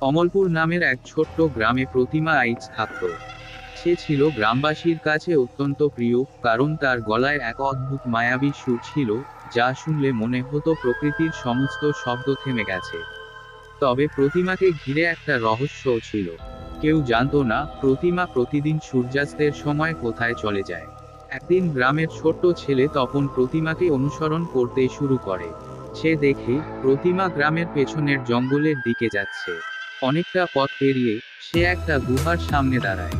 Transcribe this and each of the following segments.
অমলপুর নামের এক ছোট্ট গ্রামে প্রতিমা আইচ থাকত সে ছিল গ্রামবাসীর কাছে অত্যন্ত প্রিয়, কারণ তার গলায় এক অদ্ভুত মায়াবী সুর ছিল, যা শুনলে মনে হতো প্রকৃতির সমস্ত শব্দ থেমে গেছে। তবে প্রতিমাকে ঘিরে একটা রহস্যও ছিল। কেউ জানতো না প্রতিমা প্রতিদিন সূর্যাস্তের সময় কোথায় চলে যায়। একদিন গ্রামের ছোট্ট ছেলে তপন প্রতিমাকে অনুসরণ করতে শুরু করে। সে দেখে প্রতিমা গ্রামের পেছনের জঙ্গলের দিকে যাচ্ছে। অনেকটা পথ পেরিয়ে সে একটা গুহার সামনে দাঁড়ায়।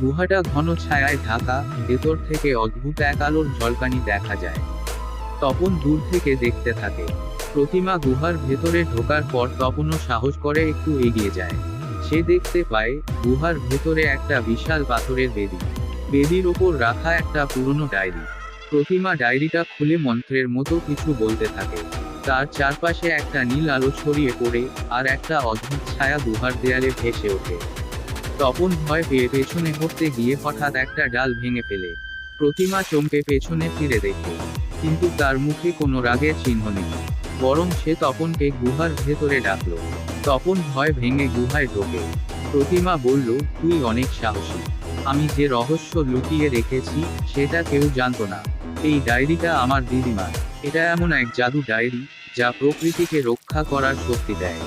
গুহাটা ঘন ছায়ায় ঢাকা, ভেতর থেকে অদ্ভুত এক আলোর ঝলকানি দেখা যায়। তপন দূর থেকে দেখতে থাকে। প্রতিমা গুহার ভেতরে ঢোকার পর তপনও সাহস করে একটু এগিয়ে যায়। সে দেখতে পায়, গুহার ভেতরে একটা বিশাল পাথরের বেদি। বেদির ওপর রাখা একটা পুরনো ডায়েরি। প্রতিমা ডায়েরিটা খুলে মন্ত্রের মতো কিছু বলতে থাকে। তার চারপাশে একটা নীল আলো ছড়িয়ে পড়ে আর একটা অদ্ভুত ছায়া গুহার দেয়ালে ভেসে ওঠে। তপন ভয় পেয়ে পেছনে হতে গিয়ে হঠাৎ একটা ডাল ভেঙে ফেলে। প্রতিমা চমকে পেছনে ফিরে দেখে, কিন্তু তার মুখে কোনো রাগের চিহ্ন নেই। বরং সে তপনকে গুহার ভেতরে ডাকল। তপন ভয় ভেঙে গুহায় ঢোকে। প্রতিমা বলল, তুই অনেক সাহসী। আমি যে রহস্য লুকিয়ে রেখেছি, সেটা কেউ জানতো না। এই ডায়েরিটা আমার দিদিমার। এটা এমন এক জাদু ডায়েরি যা প্রকৃতিকে রক্ষা করার শক্তি দেয়।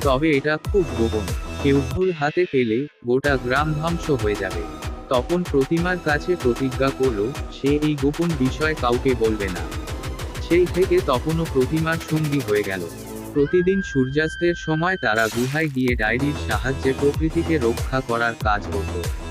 তবে এটা খুব গোপন। কেউ ভুল হাতে পেলে গোটা গ্রাম ধ্বংস হয়ে যাবে। তপন প্রতিমার কাছে প্রতিজ্ঞা করল, সে এই গোপন বিষয় কাউকে বলবে না। সেই থেকে তপনও প্রতিমার সঙ্গী হয়ে গেল। প্রতিদিন সূর্যাস্তের সময় তারা গুহায় গিয়ে ডায়েরির সাহায্যে প্রকৃতিকে রক্ষা করার কাজ করত।